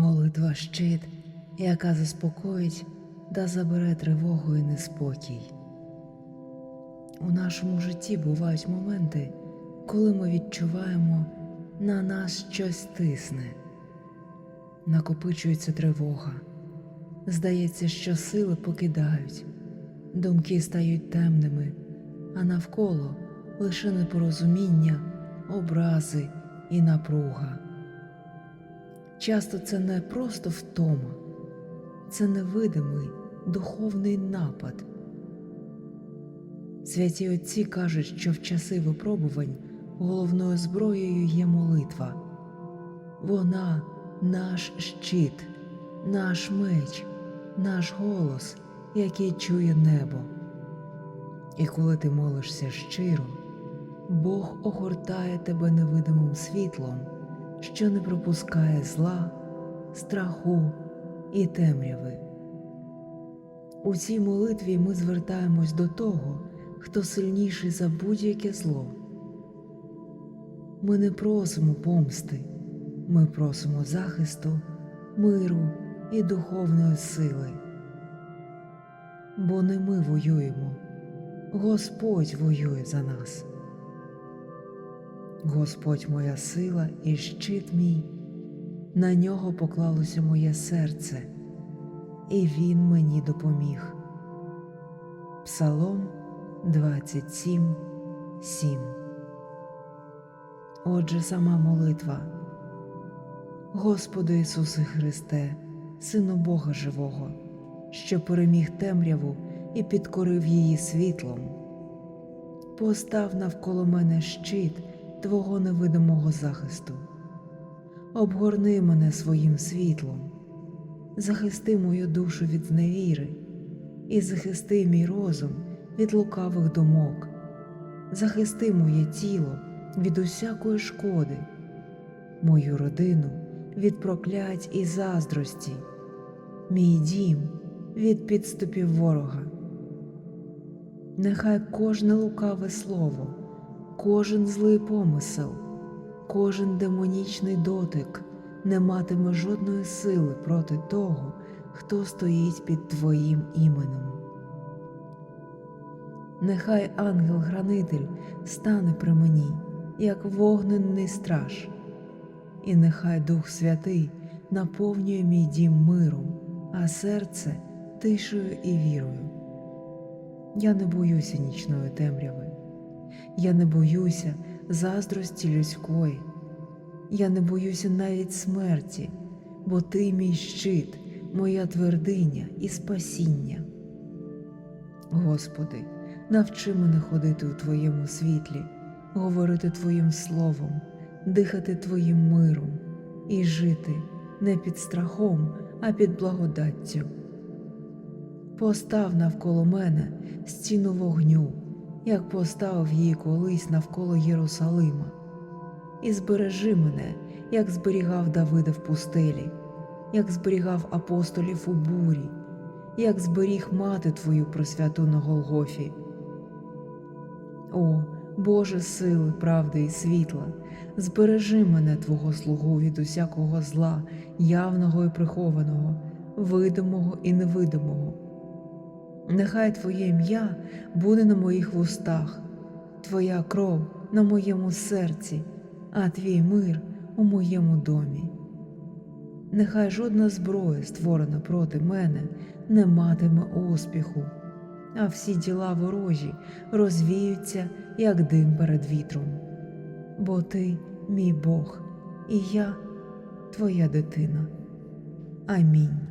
Молитва щит, яка заспокоїть та забере тривогу і неспокій. У нашому житті бувають моменти, коли ми відчуваємо, на нас щось тисне, накопичується тривога. Здається, що сили покидають, думки стають темними, а навколо лише непорозуміння, образи і напруга. Часто це не просто втома, це невидимий духовний напад. Святі Отці кажуть, що в часи випробувань головною зброєю є молитва. Вона наш щит, наш меч, наш голос, який чує небо. І коли ти молишся щиро, Бог огортає тебе невидимим світлом, що не пропускає зла, страху і темряви. У цій молитві ми звертаємось до того, хто сильніший за будь-яке зло. Ми не просимо помсти, ми просимо захисту, миру і духовної сили. Бо не ми воюємо, Господь воює за нас. Господь моя сила і щит мій, на нього поклалося моє серце, і Він мені допоміг. Псалом 27, 7 Отже, сама молитва. Господи Ісусе Христе, Сину Бога Живого, що переміг темряву і підкорив її світлом. Постав навколо мене щит Твого невидимого захисту, обгорни мене своїм світлом, захисти мою душу від зневіри і захисти мій розум від лукавих думок, захисти моє тіло від усякої шкоди, мою родину від проклять і заздрості, мій дім від підступів ворога. Нехай кожне лукаве слово, кожен злий помисел, кожен демонічний дотик не матиме жодної сили проти того, хто стоїть під Твоїм іменем. Нехай ангел-хранитель стане при мені, як вогненний страж, і нехай Дух Святий наповнює мій дім миром, а серце тишею і вірою. Я не боюся нічної темряви, я не боюся заздрості людської, я не боюся навіть смерті, бо ти мій щит, моя твердиня і спасіння. Господи, навчи мене ходити у Твоєму світлі, говорити Твоїм словом, дихати Твоїм миром і жити не під страхом, а під благодаттю. Постав навколо мене стіну вогню, як поставив її колись навколо Єрусалима, і збережи мене, як зберігав Давида в пустелі, як зберігав апостолів у бурі, як зберіг мати Твою просвяту на Голгофі. О, Боже сили, правди і світла, збережи мене Твого слугу від усякого зла, явного і прихованого, видимого і невидимого. Нехай Твоє ім'я буде на моїх вустах, Твоя кров на моєму серці, а Твій мир у моєму домі. Нехай жодна зброя, створена проти мене, не матиме успіху, а всі діла ворожі розвіються, як дим перед вітром. Бо ти мій Бог, і я твоя дитина. Амінь.